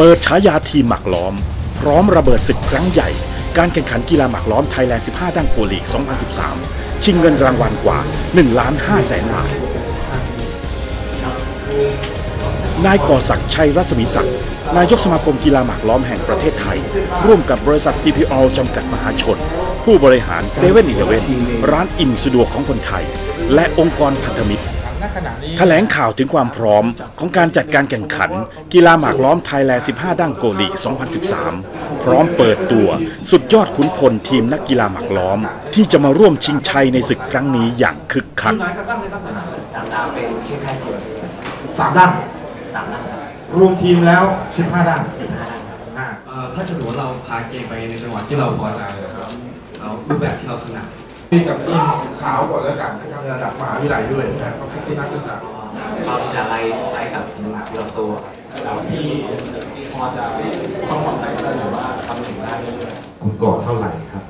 เปิดฉายาทีมหมากล้อม พร้อมระเบิดศึกครั้งใหญ่ การแข่งขันกีฬาหมากล้อมไทยแลนด์ 15 ดังโกลีก 2013 ชิงเงินรางวัลกว่า 1 ล้าน5แสนบาท นายก่อศักดิ์ชัยรัศมีศักดิ์นายกสมาคมกีฬาหมากล้อมแห่งประเทศไทย ร่วมกับบริษัท CPO จำกัดมหาชน ผู้บริหาร7 e เ e ่ e อร้านอิ่มสะดวกของคนไทย และองค์กรพันธมิตร แถลงข่าวถึงความพร้อมของการจัดการแข่งขัน กีฬาหมากล้อมไทยแลนด์ 15 ดั้งโกลีก2013 พร้อมเปิดตัวสุดยอดขุนพลทีมนักกีฬาหมากล้อม ที่จะมาร่วมชิงชัยในศึกครั้งนี้อย่างคึกคักสามด้านสามนัดครับรวมทีมแล้ว 15ด้านสิบห้านัดอ่าเอ่อถ้าเกิดสมมติเราพาเกมไปในจังหวะที่เราพอใจนะครับเรารูปแบบที่เราถนัด ทีมกับทีมขาวก่อนแล้วกันนะครับระดับมหาวิทยาลัยด้วยนะครับเพราะพี่นักศึกษาเราจะไล่ไล่กับเราตัวคุณก่อเท่าไหร่ครับ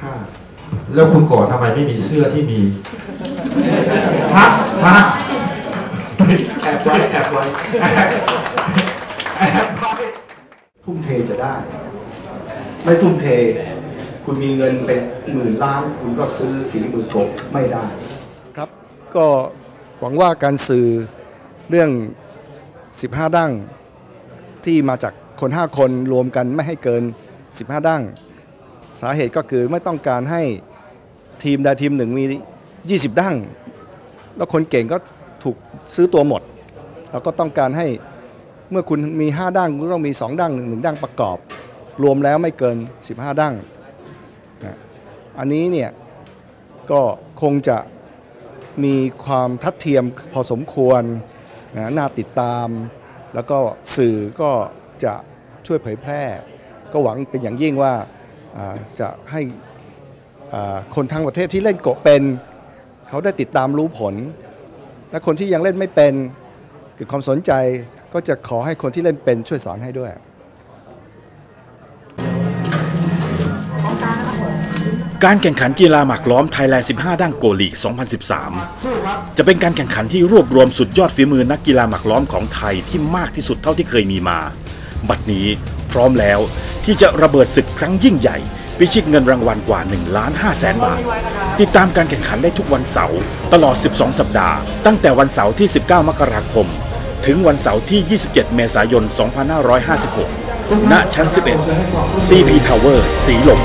ห้าแล้วคุณก่อทำไมไม่มีเสื้อที่มีฮะฮะแอบไว้แอบไว้แอบไว้ทุ่มเทจะได้ ไม่ทุ่มเท คุณมีเงินเป็นหมื่นล้าน คุณก็ซื้อฝีมือกบไม่ได้ครับ ก็หวังว่าการสื่อเรื่อง 15 ดั้งที่มาจากคน 5 คนรวมกันไม่ให้เกิน 15 ดั้ง สาเหตุก็คือไม่ต้องการให้ทีมใดทีมหนึ่งมี 20 ดั้ง แล้วคนเก่งก็ถูกซื้อตัวหมดเราก็ต้องการให้เมื่อคุณมี 5 ดั้งคุณต้องมี 2 ดั้ง1 1ดั้งประกอบ รวมแล้วไม่เกิน 15 ดั้ง นะอันนี้เนี่ยก็คงจะมีความทัดเทียมพอสมควรนะน่าติดตาม แล้วก็สื่อก็จะช่วยเผยแพร่ ก็หวังเป็นอย่างยิ่งว่าจะให้คนทั้งประเทศที่เล่นโกะเป็น เขาได้ติดตามรู้ผล และคนที่ยังเล่นไม่เป็นเกิดความสนใจก็จะขอให้คนที่เล่นเป็นช่วยสอนให้ด้วย การแข่งขันกีฬาหมากล้อมไทยแลนด์ 15 ดั้งโกลีก 2013 จะเป็นการแข่งขันที่รวบรวมสุดยอดฝีมือนักกีฬาหมากล้อมของไทยที่มากที่สุดเท่าที่เคยมีมา บัดนี้พร้อมแล้วที่จะระเบิดศึกครั้งยิ่งใหญ่ พิชิตเงินรางวัลกว่า1ล้าน5แสนบาท ติดตามการแข่งขันได้ทุกวันเสาร์ตลอด 12 สัปดาห์ ตั้งแต่วันเสาร์ที่ 19 มกราคม ถึงวันเสาร์ที่ 27 เมษายน 2556 ณ ชั้น 11 CP Tower สีลม